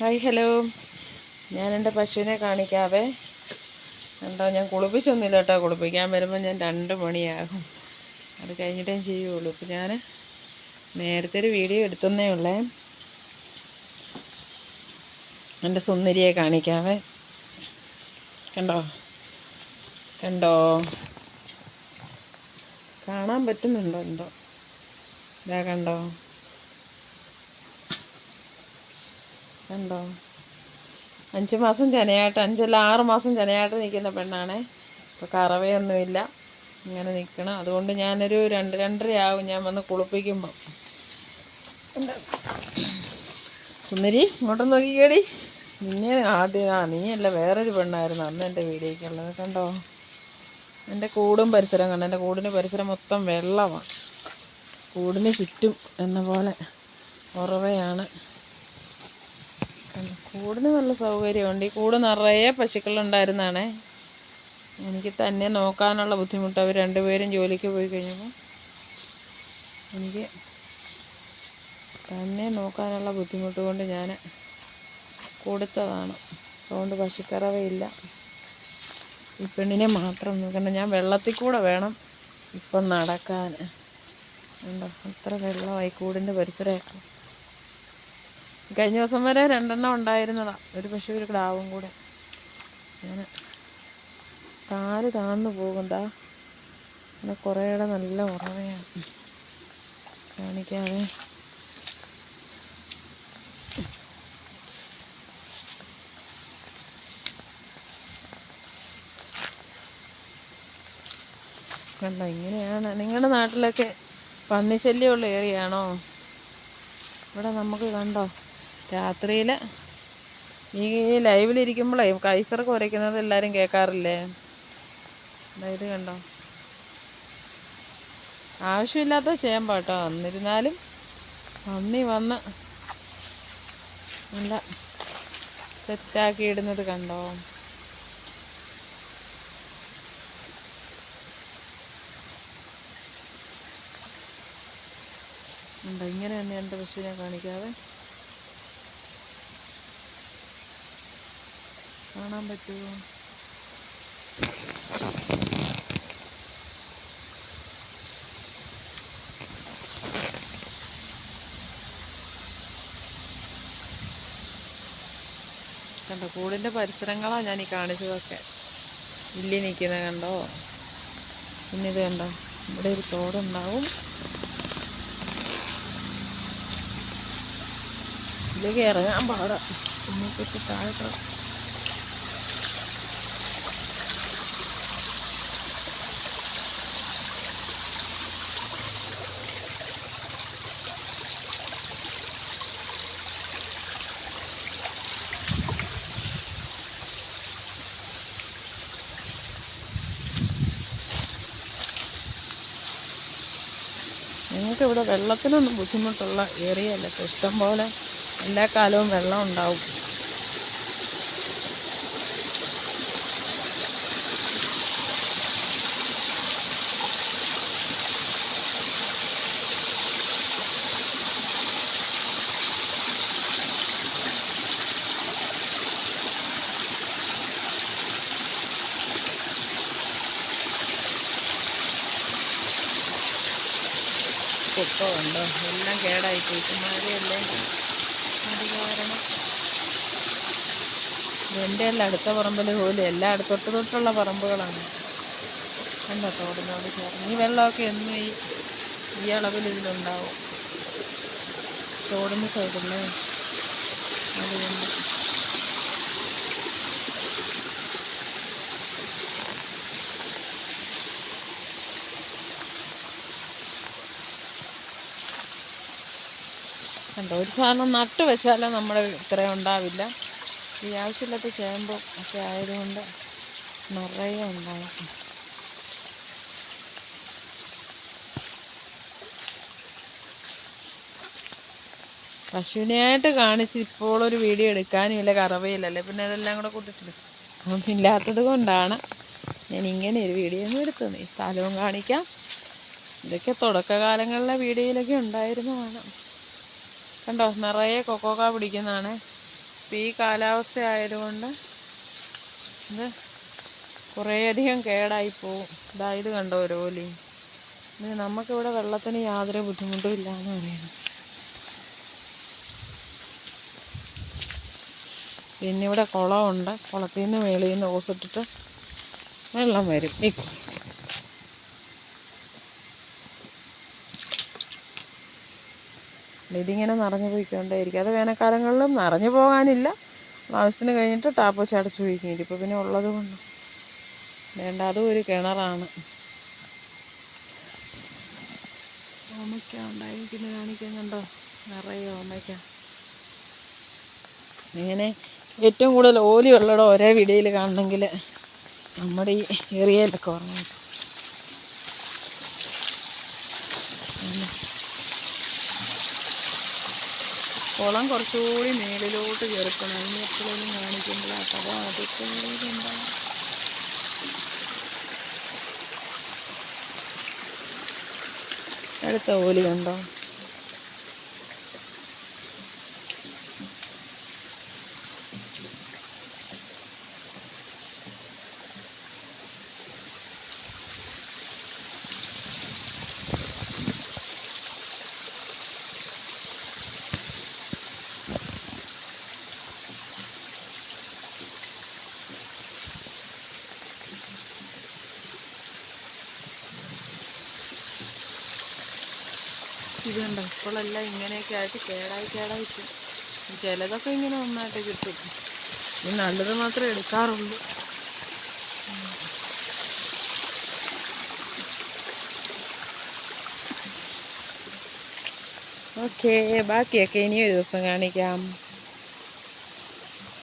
Hi hello ഞാൻ എന്റെ പശുവിനെ കാണിക്കാവേ. കണ്ടോ ഞാൻ കുളിപ്പിച്ചൊന്നുമില്ല കേട്ടോ കുളിപ്പിക്കാൻ. വരുമ്പോൾ ഞാൻ രണ്ട് മണിയാകും. അത് കഴിഞ്ഞിട്ടേ ചെയ്യുള്ളൂ. ഇപ്പം ഞാൻ നേരത്തെ ഒരു വീഡിയോ എടുത്തന്നേ ഉള്ളേ. എന്റെ സുന്ദരിയെ കാണിക്കാവേ. കണ്ടോ? കണ്ടോ? കാണാൻ പറ്റുന്നുണ്ടോ എന്തോ? ഇതാ കണ്ടോ? കണ്ടോ? അഞ്ച് മാസം ചനയായിട്ട് അഞ്ചല്ല ആറ് മാസം ചനയായിട്ട് നിൽക്കുന്ന പെണ്ണാണേ. ഇപ്പോൾ കറവയൊന്നുമില്ല. ഇങ്ങനെ നിൽക്കണം. അതുകൊണ്ട് ഞാനൊരു രണ്ട് രണ്ടരയാവും ഞാൻ വന്ന് കുളിപ്പിക്കുമ്പം. കണ്ടോ? സുന്ദരി ഇങ്ങോട്ട് നോക്കിക്കേടി. നിന്നെ ആദ്യം ആ നീയല്ല വേറൊരു പെണ്ണായിരുന്നു അന്ന് എന്റെ വീടേക്കുള്ളത് കണ്ടോ? എന്റെ കൂടും പരിസരം കണ്ടോ? എന്റെ കൂടിന്റെ പരിസരം മൊത്തം വെള്ളമാണ് കൂടിന് ചുറ്റും എന്ന പോലെ ഉറവയാണ്? കൂടിന് നല്ല സൗകര്യമുണ്ട്. ഈ കൂട് നിറയെ പശുക്കളുണ്ടായിരുന്നാണേ. എനിക്ക് തന്നെ നോക്കാനുള്ള ബുദ്ധിമുട്ട്. അവർ രണ്ടുപേരും ജോലിക്ക് പോയി കഴിഞ്ഞപ്പോൾ എനിക്ക് തന്നെ നോക്കാനുള്ള ബുദ്ധിമുട്ട് കൊണ്ട് ഞാൻ കൊടുത്തതാണ്. അതുകൊണ്ട് പശുക്കറവയില്ല. ഈ പെണ്ണിനെ മാത്രം നോക്കണ്ട ഞാൻ വെള്ളത്തിൽ കൂടെ വേണം ഇപ്പം നടക്കാൻ. ഉണ്ടോ അത്ര വെള്ളമായി കൂടിന്റെ പരിസരമൊക്കെ. കഴിഞ്ഞ ദിവസം വരെ രണ്ടെണ്ണം ഉണ്ടായിരുന്നതാ. ഒരു പശു ഒരു കിടാവും കൂടെ. അങ്ങനെ കാൽ താന്നു പോകുന്നതാ പിന്നെ കുറേയുടെ നല്ല ഉറവയാണ് കാണിക്കാതെ. കണ്ട ഇങ്ങനെയാണ്. നിങ്ങളുടെ നാട്ടിലൊക്കെ പന്നിശല്യമുള്ള ഏറിയാണോ ഇവിടെ നമുക്ക് കണ്ടോ? രാത്രിയിൽ ഈ ലൈവിലിരിക്കുമ്പോഴേ കൈസർക്ക് ഉരയ്ക്കുന്നത് എല്ലാവരും കേൾക്കാറില്ലേ ഇത് കണ്ടോ? ആവശ്യമില്ലാത്ത കേട്ടോ എന്നിരുന്നാലും പന്നി വന്ന് നല്ല സെറ്റാക്കി ഇടുന്നത് കണ്ടോ? ഇങ്ങനെ തന്നെ എന്റെ പശുവിനെ കാണിക്കാതെ. കാണാൻ പറ്റുമോ കണ്ടോ കൂടിന്റെ പരിസരങ്ങളാണ് ഞാൻ ഈ കാണിച്ചതൊക്കെ. ഇല്ലി നിൽക്കുന്നത് കണ്ടോ? പിന്നെ ഇത് കണ്ടോ ഇവിടെ ഒരു തോടുണ്ടാവും. ഇതിലേക്ക് ഇറങ്ങാൻ പാടാം. കുഞ്ഞിക്കൊക്കെ താഴെ കിടക്കും. ഞങ്ങൾക്ക് ഇവിടെ വെള്ളത്തിനൊന്നും ബുദ്ധിമുട്ടുള്ള ഏരിയ അല്ല ഇഷ്ടം പോലെ എല്ലാ കാലവും വെള്ളം ഉണ്ടാവും കൊക്കോ ഉണ്ടോ എല്ലാം കേടായി പോയിട്ട് മഴയല്ലേ? അത് കാരണം എന്റെ അല്ല അടുത്ത പറമ്പിൽ പോലും എല്ലാം തൊട്ട് തൊട്ടുള്ള പറമ്പുകളാണ്. കണ്ടോ തോടിനോട് ചേർന്ന് ഈ വെള്ളമൊക്കെ എന്നും ഈ ഈ അളവിൽ ഇതിലുണ്ടാവും. തോടിന് സൈഡല്ലേ അതുകൊണ്ട് കണ്ടോ ഒരു സാധനം നട്ട് വെച്ചാലും നമ്മുടെ ഇത്രയും ഉണ്ടാവില്ല. ഈ ആവശ്യമില്ലാത്ത ചേമ്പ് ഒക്കെ ആയതുകൊണ്ട് നിറയെ ഉണ്ടാവും. പശുവിനെയായിട്ട് കാണിച്ച് ഇപ്പോൾ ഒരു വീഡിയോ എടുക്കാനും ഇല്ല കറവയില്ലല്ലേ പിന്നെ അതെല്ലാം കൂടെ കൂട്ടിട്ടില്ല ഇല്ലാത്തത് കൊണ്ടാണ് ഞാൻ ഇങ്ങനെ ഒരു വീഡിയോ ഒന്നും എടുത്തത്. ഈ സ്ഥലവും കാണിക്കാം. ഇതൊക്കെ തുടക്കകാലങ്ങളിലെ വീഡിയോയിലൊക്കെ ഉണ്ടായിരുന്നതാണ്. കണ്ടോ നിറയെ കൊക്കോക്ക പിടിക്കുന്നതാണ്. ഇപ്പം ഈ കാലാവസ്ഥ ആയതുകൊണ്ട് ഇത് കുറേയധികം കേടായി പോവും. ഇതായത് കണ്ടോ ഓരോലി ഇത് നമുക്കിവിടെ വെള്ളത്തിന് യാതൊരു ബുദ്ധിമുട്ടും ഇല്ല എന്ന് പിന്നെ ഇവിടെ കുളമുണ്ട്. കുളത്തിൽ നിന്ന് മേളിൽ നിന്ന് ഓസിട്ടിട്ട് വെള്ളം വരും ഈ ഇതിങ്ങനെ നിറഞ്ഞു പോയിക്കൊണ്ടേയിരിക്കും. അത് വേനൽക്കാലങ്ങളിലും നിറഞ്ഞു പോകാനില്ല. ആവശ്യത്തിന് കഴിഞ്ഞിട്ട് ടാപ്പ് വെച്ച് അടച്ചു പോയിക്കും ഇതിപ്പോൾ പിന്നെ ഉള്ളത് കൊണ്ട്. വേണ്ട അതും ഒരു കിണറാണ്. ഓമയ്ക്ക ഉണ്ടായിരിക്കുന്നത് കാണിക്കുന്നുണ്ടോ? നിറയെ ഓമയ്ക്ക. ഇങ്ങനെ ഏറ്റവും കൂടുതൽ ഓലി ഉള്ളിടം ഒരേ വീഡിയോയിൽ കാണണമെങ്കിൽ നമ്മുടെ ഈ ഏരിയയിലൊക്കെ ഓർമ്മ കുളം കുറച്ചുകൂടി മേളിലോട്ട് ചേർക്കണം അതിന് എപ്പോഴും കാണിക്കുമ്പോഴാണ് അപ്പോൾ അതൊക്കെ ഉണ്ടാകും അടുത്ത ഓലി കണ്ടോ? ഇത് കണ്ടോ ഇപ്പോഴെല്ലാം ഇങ്ങനെയൊക്കെ ആയിട്ട് കേടായി കേടായി ചിലതൊക്കെ ഇങ്ങനെ നന്നായിട്ട് കിട്ടും. ഇത് നല്ലത് മാത്രമേ എടുക്കാറുള്ളൂ. ഓക്കെ ബാക്കിയൊക്കെ ഇനി ഒരു ദിവസം കാണിക്കാം.